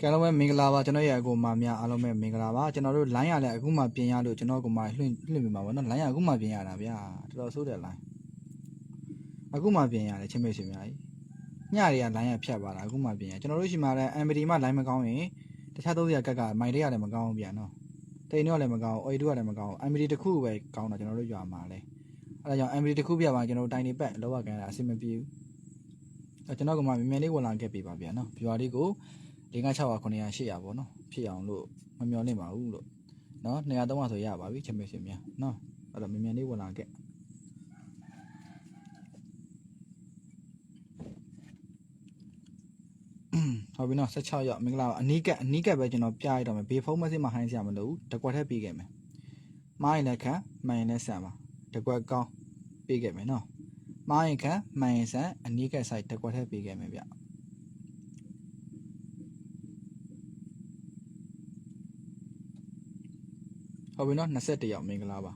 ကဲအားလုံးပဲမင်္ဂလာပါကျွန်တော်ရဲ့အကူမများအားလုံးပဲမင်္ဂလာပါကျွန်တော်တို့ line ရလဲအခုမှပြင်ရလို့ကျွန်တော်ကမှလွှင့်လွှင့်ပြပါဘောနော် line ရအခုမှပြင်ရတာဗျာတော်တော်ဆိုးတယ် line အခုမှပြင်ရတယ်ချင်းမိတ်ဆွေများကြီးညတွေက line ရဖြတ်ပါတာအခုမှပြင်ရကျွန်တော်တို့ရှိမှလည်း MPD မှ line မကောင်းရင်တခြားသုံးစရာကက်ကမိုင်တွေကလည်းမကောင်းဘူးဗျာနော်တိန်တော့လည်းမကောင်း OI တို့ကလည်းမကောင်း MPD တစ်ခုပဲကောင်းတာကျွန်တော်တို့ရွာမှာလဲအဲဒါကြောင့် MPD တစ်ခုပြပါကျွန်တော်တို့တိုင်နေပတ်လောကကန်တာအဆင်မပြေဘူးအဲကျွန်တော်ကမှမြန်မြန်လေးဝင်လာခဲ့ပြပါဗျာနော်ပြွာလေးကို ၄၅600 900 800ပေါ့နော်ဖြစ်အောင်လို့မမျောနေပါဘူးလို့နော်200 300ဆိုရပါပြီချင်းမရှင်များနော်အဲ့တော့မြန်မြန်လေးဝင်လာခဲ့ဟုတ်ပြီနော်16ရောက်မင်္ဂလာပါအနီးကပ်အနီးကပ်ပဲကျွန်တော်ပြရတော့မယ်ဘေဖုံးမစစ်မှဟိုင်းစရာမလိုဘူးတကွက်ထက်ပြီးခဲ့မယ်မိုင်းလည်းခံမှန်ရင်လည်းဆန်ပါတကွက်ကောင်းပြီးခဲ့မယ်နော်မိုင်းခံမှန်ရင်ဆန်အနီးကပ် site တကွက်ထက်ပြီးခဲ့မယ်ဗျ ဟုတ်ပြီနော်21ရောက်မင်္ဂလာပါ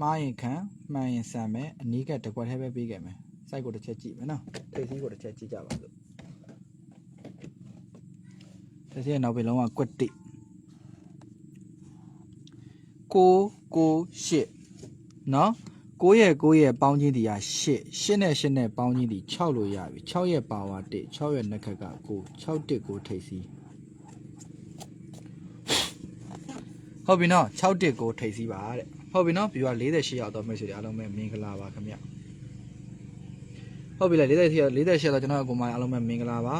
မှားရင်ခံမှန်ရင်ဆန်မယ်အနီးကတကွက်ထဲပဲပြီးခဲ့မယ်စိုက်ကိုတစ်ချက်ကြည့်မယ်နော်ထိပ်သီးကိုတစ်ချက်ကြည့်ကြပါစို့တစ်ချက်နောက်ပြီလုံးဝကွက်တိကိုကိုရှစ်နော်ကိုရဲ့ကိုရဲ့ပေါင်းချင်းတီက8 8နဲ့8နဲ့ပေါင်းချင်းတီ6လို့ရပြီ6ရဲ့ပါဝါ1 6ရဲ့နှစ်ခက်ကကို6တစ်ကိုထိပ်စီး ဟုတ်ပြီနော်6တစ်ကိုထိပ်စီးပါတဲ့ဟုတ်ပြီနော်ပြီးတော့48ရောက်တော့မိတ်ဆွေတွေအားလုံးပဲမင်္ဂလာပါခင်ဗျဟုတ်ပြီလေ48ရောက်48တော့ကျွန်တော်အကုန်မအားလုံးပဲမင်္ဂလာပါ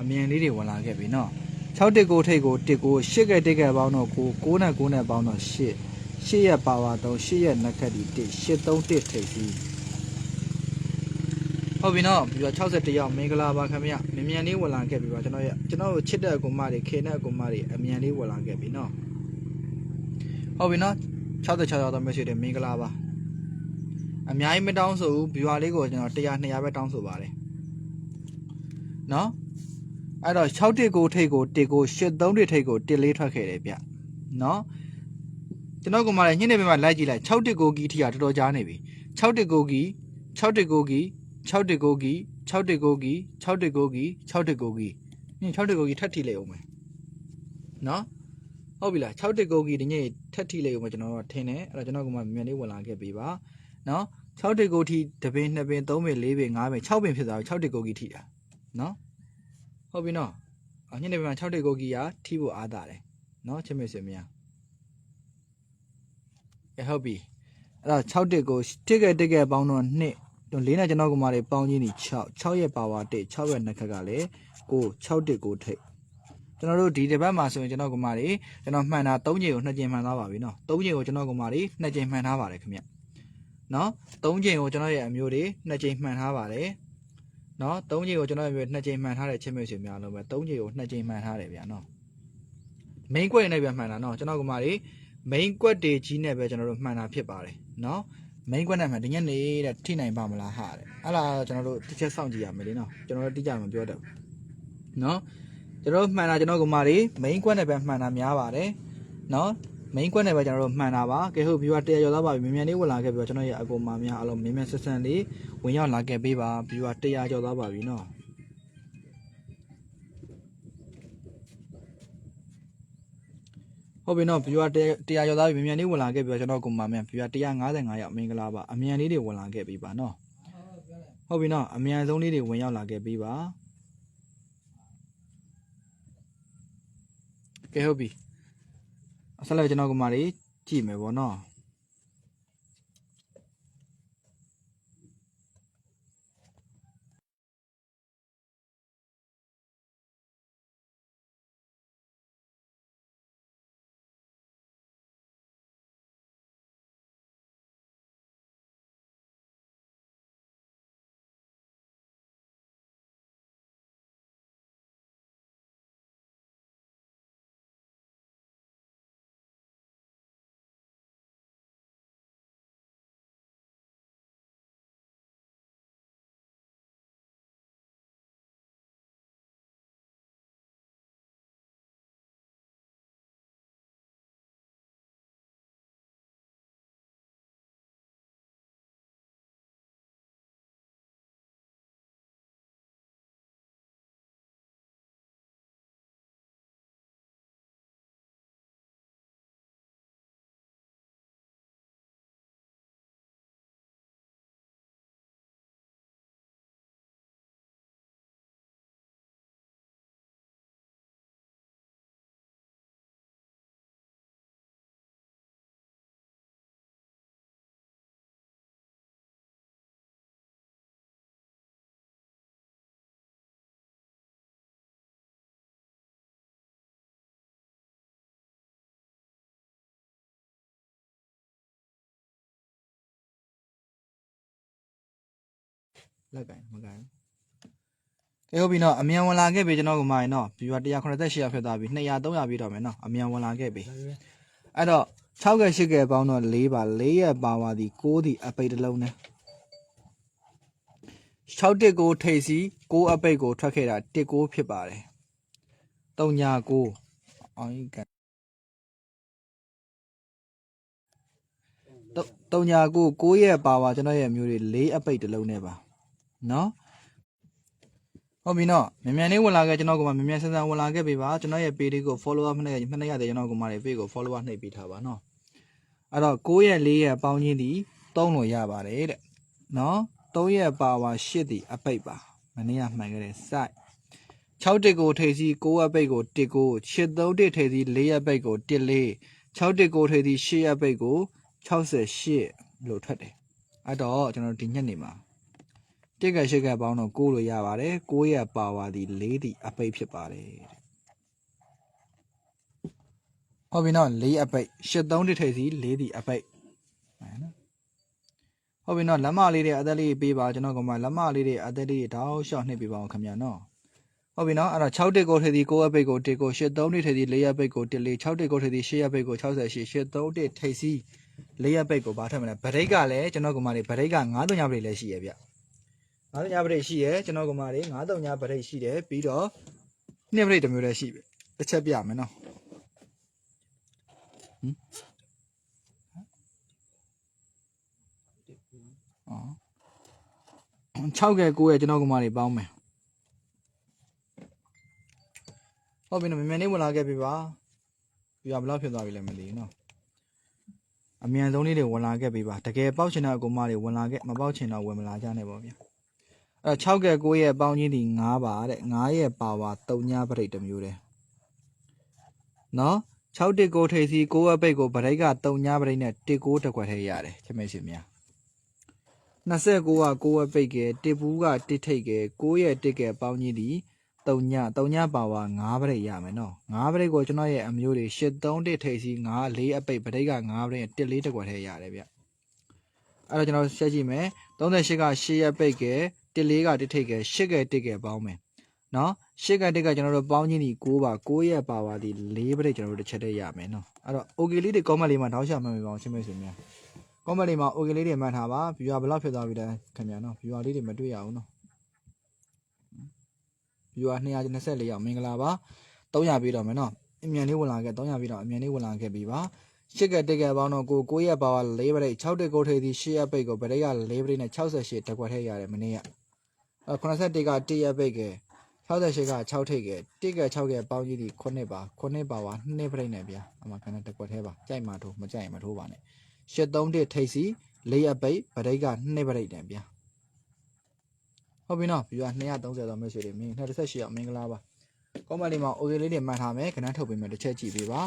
အမြင်လေးတွေဝင်လာခဲ့ပြီနော်6တစ်ကိုထိပ်ကိုတစ်ကို8ကတစ်ကပေါင်းတော့ကို9နဲ့9နဲ့ပေါင်းတော့8 8ရဲ့ပါဝါ3 8ရဲ့နက်ခက်ဒီ1 8 3 1ထိပ်စီးဟုတ်ပြီနော်ပြီးတော့61ရောက်မင်္ဂလာပါခင်ဗျမြင်မြန်လေးဝင်လာခဲ့ပြီပါကျွန်တော်ရဲ့ကျွန်တော်ချစ်တဲ့အကူမတွေခေနဲ့အကူမတွေအမြန်လေးဝင်လာခဲ့ပြီနော် ဟုတ်ပြီနော်66ရောက်တော့မရှိတယ်မင်္ဂလာပါအများကြီးမတောင်းဆိုဘူး viewer လေးကိုကျွန်တော်100 200ပဲတောင်းဆိုပါတယ်နော်အဲ့တော့6တစ်ကိုထိတ်ကိုတစ်ကို83တစ်ထိတ်ကိုတစ်လေးထွက်ခဲ့တယ်ဗျနော်ကျွန်တော်ကမှလည်းညနေပိုင်းမှာလိုက်ကြည့်လိုက်6တစ်ကိုကီထီကတော်တော်ကြားနေပြီ6တစ်ကိုကီ6တစ်ကိုကီ6တစ်ကိုကီ6တစ်ကိုကီ6တစ်ကိုကီ6တစ်ကိုကီည6တစ်ကိုကီထပ်ထီလိုက်အောင်မယ်နော် ဟုတ်ပြီလား6တစ်ကိုကြီးဒီနေ့ထက်ထိလေးကိုမှကျွန်တော်တို့ထင်းတယ်အဲ့တော့ကျွန်တော်ကမှမြန်လေးဝင်လာခဲ့ပြီပါနော်6တစ်ကိုထိတပင်2ပင်3ပင်4ပင်5ပင်6ပင်ဖြစ်သွားပြီ6တစ်ကိုကြီးထိတာနော်ဟုတ်ပြီနော်အညနေပိုင်းမှာ6တစ်ကိုကြီးကထိဖို့အားတာတယ်နော်ချစ်မေဆွေမယားအဲဟုတ်ပြီအဲ့တော့6တစ်ကိုတစ်ကဲတစ်ကဲပေါင်းတော့2တော့၄နဲ့ကျွန်တော်ကမှလေးပေါင်းချင်းဒီ6 6ရဲ့ပါဝါ1 6ရဲ့နှစ်ခက်ကလည်းကို6တစ်ကိုထိတ် ကျွန်တော်တို့ဒီတစ်ပတ်မှာဆိုရင်ကျွန်တော်ကမာတွေကျွန်တော်မှန်တာ၃ချိန်ကို2ချိန်မှန်သွားပါပြီเนาะ၃ချိန်ကိုကျွန်တော်ကမာတွေ2ချိန်မှန်ထားပါတယ်ခင်ဗျเนาะ၃ချိန်ကိုကျွန်တော်ရဲ့အမျိုးတွေ2ချိန်မှန်ထားပါတယ်เนาะ၃ချိန်ကိုကျွန်တော်ရဲ့2ချိန်မှန်ထားတဲ့ချင်းမျိုးဆွေများလုံးပဲ၃ချိန်ကို2ချိန်မှန်ထားတယ်ဗျာเนาะ main ကွက်နဲ့ပဲမှန်တာเนาะကျွန်တော်ကမာတွေ main ကွက်တွေကြီးနဲ့ပဲကျွန်တော်တို့မှန်တာဖြစ်ပါတယ်เนาะ main ကွက်နဲ့မှန်ဒီညနေတဲ့ထိနိုင်ပါမလားဟာတဲ့အဲ့လားကျွန်တော်တို့တစ်ချက်စောင့်ကြည့်ရမယ်လေเนาะကျွန်တော်တို့တိကျမပြောတတ်ဘူးเนาะ ကျွန်တော်မှန်တာကျွန်တော်ကမာတွေ main ကွက်နဲ့ပဲမှန်တာများပါတယ်နော် main ကွက်နဲ့ပဲကျွန်တော်တို့မှန်တာပါကဲဟုတ် viewer 100ရောက်လာပါပြီမြန်မြန်လေးဝင်လာခဲ့ပြီးတော့ကျွန်တော်ရဲ့အကူမာများအားလုံးမြန်မြန်ဆက်ဆန်လေးဝင်ရောက်လာခဲ့ပေးပါ viewer 100ရောက်လာပါပြီနော်ဟုတ်ပြီနော် viewer 100ရောက်သားပြီမြန်မြန်လေးဝင်လာခဲ့ပြီတော့ကျွန်တော်ကိုမာမြန် viewer 155ရောက်မင်္ဂလာပါအမြန်လေးတွေဝင်လာခဲ့ပြီပါနော်ဟုတ်ပြီနော်အမြန်ဆုံးလေးတွေဝင်ရောက်လာခဲ့ပြီပါ ကဲဟုတ်ပြီအဆက်လိုက်ကျွန်တော်ကမာလေးကြည့်မယ်ဗောနော် လက်ကင်မကင်ကဲဟုတ်ပြီနော်အမြန်ဝင်လာခဲ့ပြီကျွန်တော်ကမာရင်နော် viewer 188ရောက်ဖြစ်သွားပြီ200 300ပြီးတော့မယ်နော်အမြန်ဝင်လာခဲ့ပြီအဲ့တော့6က8ကပေါင်းတော့4ပါ4ရဲ့ပါဝါဒီ6ဒီအပိတ်တစ်လုံးနဲ့6တစ်ကိုထိပ်စီ6အပိတ်ကိုထွက်ခဲ့တာ1 6ဖြစ်ပါတယ်3ညာ9အောင်ကြီးက3ညာ9 6ရဲ့ပါဝါကျွန်တော်ရဲ့မျိုးတွေ4အပိတ်တစ်လုံးနဲ့ပါ နော်ဟုတ်ပြီနော်မြန်မြန်လေးဝင်လာခဲ့ကျွန်တော်ကမှမြန်မြန်ဆန်းဆန်းဝင်လာခဲ့ပြီပါကျွန်တော်ရဲ့ page လေးကို follow up နဲ့မှတ်နေရတယ်ကျွန်တော်ကမှလည်း page ကို follow up နှိပ်ပေးထားပါနော်အဲ့တော့9ရက်4ရက်ပေါင်းချင်းဒီ3လို့ရပါတယ်တဲ့နော်3ရက်ပါဝါ8ဒီအပိတ်ပါမနေ့ကမှန်ခဲ့တဲ့ site 6တစ်ကိုထိပ်စီ9အပိတ်ကို1ကို8 3တစ်ထိပ်စီ4ရက်ပိတ်ကို1 4 6တစ်ကိုထိပ်စီ8ရက်ပိတ်ကို68လို့ထွက်တယ်အဲ့တော့ကျွန်တော်ဒီညက်နေမှာ တက်ကရှက်ကပေါင်းတော့9လို့ရပါတယ်9ရက်ပါဝါဒီ4ဒီအပိတ်ဖြစ်ပါတယ်တဲ့ဟုတ်ပြီနော်4အပိတ်8 3တစ်ထိပ်စီ4ဒီအပိတ်ဟဲ့နော်ဟုတ်ပြီနော်လက်မလေးတွေအသက်လေးပေးပါကျွန်တော်ကမှလက်မလေးတွေအသက်လေးတောက်လျှောက်နှိပ်ပေးပါအောင်ခင်ဗျာနော်ဟုတ်ပြီနော်အဲ့တော့6တက်ကိုထေးဒီ9အပိတ်ကို1ကို8 3တက်ထေးဒီ4အပိတ်ကို1 4 6တက်ကိုထေးဒီ8အပိတ်ကို68 8 3တက်ထိပ်စီ4အပိတ်ကိုဘာထက်မလဲဗရိတ်ကလည်းကျွန်တော်ကမာတွေဗရိတ်က9တုံညာဗရိတ်လည်းရှိရဗျ 9တုံညာဗရိတ်ရှိရကျွန်တော်ကမာတွေ9တုံညာဗရိတ်ရှိတယ်ပြီးတော့နှစ်ဗရိတ်တစ်မျိုးလည်းရှိပြီတစ်ချက်ပြမယ်နော်ဟမ်အော်6ကဲ9ရဲ့ကျွန်တော်ကမာတွေပေါင်းမယ်ဟုတ်ပြီနော်မြန်မြန်လေးဝင်လာခဲ့ပြီပါပြဘယ်လောက်ဖြစ်သွားပြီလဲမသိဘူးနော်အမြန်ဆုံးလေးတွေဝင်လာခဲ့ပြီပါတကယ်ပေါက်ချင်တဲ့အကူမတွေဝင်လာခဲ့မပေါက်ချင်တော့ဝင်မလာကြနဲ့ပေါ့ဗျာ အဲ့6ကဲ9ရဲ့ပေါင်းချင်းဒီ9ပါတဲ့9ရဲ့ပါဝါ3ညပရိတ်တစ်မျိုးတဲ့နော်6တစ်ကိုထိပ်စီ9အပိတ်ကိုဗရိတ်က3ညပရိတ်နဲ့1 9တစ်ခွက်ထဲရတယ်ချမဲရှင်များ29က9အပိတ်က1ဘူးက1ထိပ်က9ရဲ့1ကပေါင်းချင်းဒီ3ည3ညပါဝါ9ပရိတ်ရမယ်နော်9ပရိတ်ကိုကျွန်တော်ရဲ့အမျိုးတွေ83တစ်ထိပ်စီ9 4အပိတ်ဗရိတ်က9ပရိတ်1 4တစ်ခွက်ထဲရတယ်ဗျ အဲ့တော့ကျွန်တော်ဆက်ကြည့်မယ်38က8ရက်ပိတ်က1 4က1ထိပ်က8က1ကပေါင်းမယ်နော်8က1ကကျွန်တော်တို့ပေါင်းချင်းဒီ9ပါ9ရက်ပါဝါဒီ4ပရိတ်ကျွန်တော်တို့တစ်ချက်တည်းရမယ်နော်အဲ့တော့ okay လေးတွေ comment လေးမှာတောင်းချမှတ်ပေးပါအောင်ချင်းမိတ်ဆွေများ comment လေးမှာ okay လေးတွေမှတ်ထားပါ viewer ဘယ်လောက်ဖြစ်သွားပြီလဲခင်ဗျာနော် viewer လေးတွေမတွေ့ရဘူးနော် viewer 224ရောက်မင်္ဂလာပါ300ပြီးတော့မယ်နော်အမြန်လေးဝင်လာခဲ့300ပြီးတော့အမြန်လေးဝင်လာခဲ့ပြီပါ ရှစ်ကတက်ကပေါင်းတော့ကို9ရက်ပါဝါ4ပရိတ်6တက်ကိုထိပ်သည်10ရက်ပိတ်ကိုဗရိတ်က4ပရိတ်နဲ့68တက်ခွက်ထဲရတယ်မနေ့ကအဲ81က1ရက်ပိတ်က68က6ထိပ်က1က6ကပေါင်းကြီးဒီ9ပါ9ပါဝါ2ပရိတ်နဲ့ဗျာအမှခဏတက်ခွက်ထဲပါကြိုက်မှထိုးမကြိုက်ရင်မထိုးပါနဲ့73တက်ထိပ်စီ4ရက်ပိတ်ဗရိတ်က2ပရိတ်နဲ့ဗျာဟုတ်ပြီနော်ဗျာ230တော့မိတ်ဆွေတွေမင်း28ရောက်မင်္ဂလာပါကောမလေးမှာ okay လေးတွေမှတ်ထားမယ်ခဏထုတ်ပေးမယ်တစ်ချက်ကြည့်ပေးပါ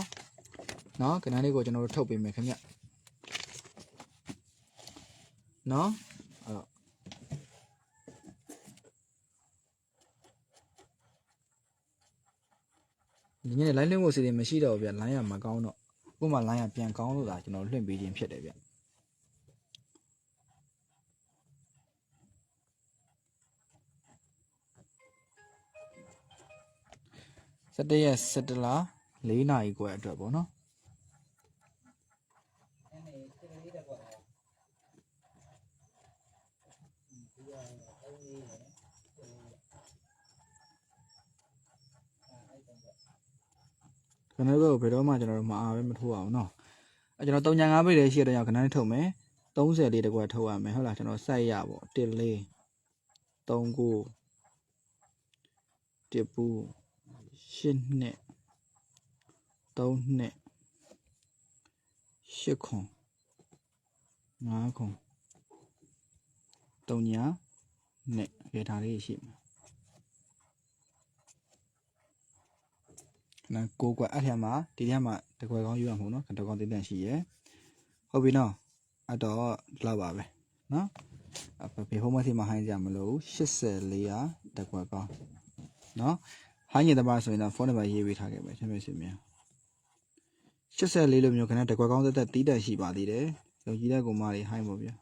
နော်ခဏလေးကိုကျွန်တော်တို့ထုတ်ပေးမယ်ခင်ဗျနော်အဲ့တော့ဒီနေ့ line လွှင့်ဖို့စီစဉ်မရှိတော့ဘူးဗျ line ရမကောင်းတော့ဥပမာ line ရပြန်ကောင်းလို့သာကျွန်တော်လွှင့်ပေးခြင်းဖြစ်တယ်ဗျစက်တရက်စက်တလာ၄နာရီခွဲအတွက်ပေါ့နော် ကျွန်တော်တို့ဘယ်တော့မှကျွန်တော်တို့မအားပဲမထိုးအောင်နော်အဲကျွန်တော်35ပိတ်လေးရှိတဲ့ကြောင့်ခဏလေးထုတ်မယ်30လေးတကွက်ထုတ်ရမယ်ဟုတ်လားကျွန်တော်စိုက်ရပေါ့1လေး39 1ပူ8နှစ်3နှစ်8ခွန်9ခွန်3ညနဲ့ရထားလေးရှိမှာ နော်ကိုကွက်အဲ့ထက်မှာဒီထက်မှာတကွယ်ကောင်းယူရမှာနော်တကွယ်တည်တန့်ရှိရယ်ဟုတ်ပြီနော်အဲ့တော့ဒီလောက်ပါပဲနော်အဖေဟိုမသိမှဟိုင်းကြမလို့84ရာတကွယ်ကောင်းနော်ဟိုင်းရတဲ့ပါဆိုရင်တော့ဖုန်းနံပါတ်ရေးပေးထားခဲ့မယ်ချင်းမချင်းမြန်84လို့မျိုးခဏတကွယ်ကောင်းသက်သက်တည်တန့်ရှိပါသေးတယ်ယုံကြည်တဲ့ကောင်မတွေဟိုင်းပါဗျာ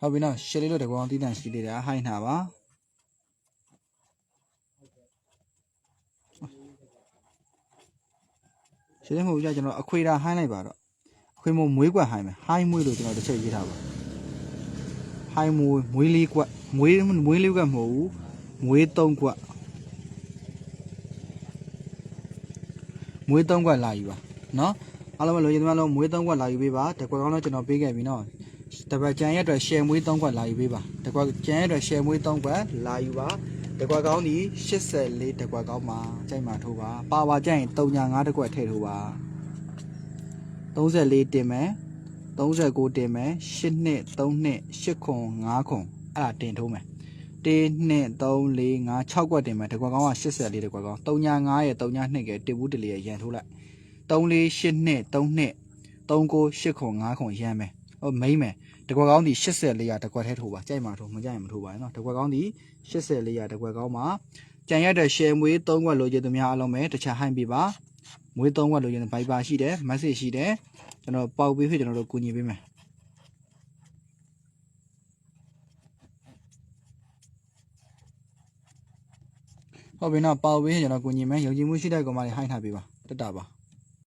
ဟုတ်ပြီနော်ရှယ်လေးလို့တကောင်တီးတန်ရှိသေးတယ်ဟိုင်းနာပါ ရှယ်လေးမဟုတ်ကြကျွန်တော်အခွေတာဟိုင်းလိုက်ပါတော့အခွေမမွေးကွက်ဟိုင်းမယ်ဟိုင်းမွေးလို့ကျွန်တော်တစ်ချက်ရေးထားပါဟိုင်းမွေးမွေးလေးကွက်မွေးမွေးလေးကွက်မဟုတ်ဘူးမွေးသုံးကွက်မွေးသုံးကွက်လာယူပါနော်အားလုံးပဲလိုချင်သမျှလုံးမွေးသုံးကွက်လာယူပေးပါတကွက်ကောင်းတော့ကျွန်တော်ပေးခဲ့ပြီနော်တပတ်ကြံရဲ့အတွက် share မွေး3ခွက်လာယူပေးပါတကွက်ကြံရဲ့အတွက် share မွေး3ခွက်လာယူပါ တကွက်ကောင်းဒီ84တကွက်ကောင်းမှာကြိုက်မှာထိုးပါပါပါကြရင်35တကွက်ထည့်ထိုးပါ34တင်မယ်39တင်မယ်8နှစ်3နှစ်8ခွန်5ခွန်အဲ့ဒါတင်ထိုးမယ်1 2 3 4 5 6ကွက်တင်မယ်တကွက်ကောင်းက84တကွက်ကောင်း35ရဲ့32ရဲ့တင်ဘူးတလီရဲ့ရန်ထိုးလိုက်3 4 8နှစ်3နှစ်3 9 8ခွန်5ခွန်ရမ်းမယ်ဟုတ်မိမ့်မယ် တကွက်ကောင်းဒီ84ရာတကွက်ထဲထိုးပါကြိုက်မှာထိုးမကြိုက်ရင်မထိုးပါနဲ့နော်တကွက်ကောင်းဒီ84ရာတကွက်ကောင်းမှာကြံရတဲ့ share မွေး3ခွက်လိုချင်သူများအားလုံးပဲတခြားဟိုင်းပြပါမွေး3ခွက်လိုချင်တဲ့ Viber ရှိတယ် message ရှိတယ်ကျွန်တော်ပေါက်ပေးဖြစ်ကျွန်တော်တို့ကူညီပေးမယ်ဟုတ်ပြီနော်ပေါက်ပေးရင်ကျွန်တော်ကူညီမယ်ယုံကြည်မှုရှိတဲ့ကောင်မလေးဟိုင်းထားပေးပါတက်တာပါ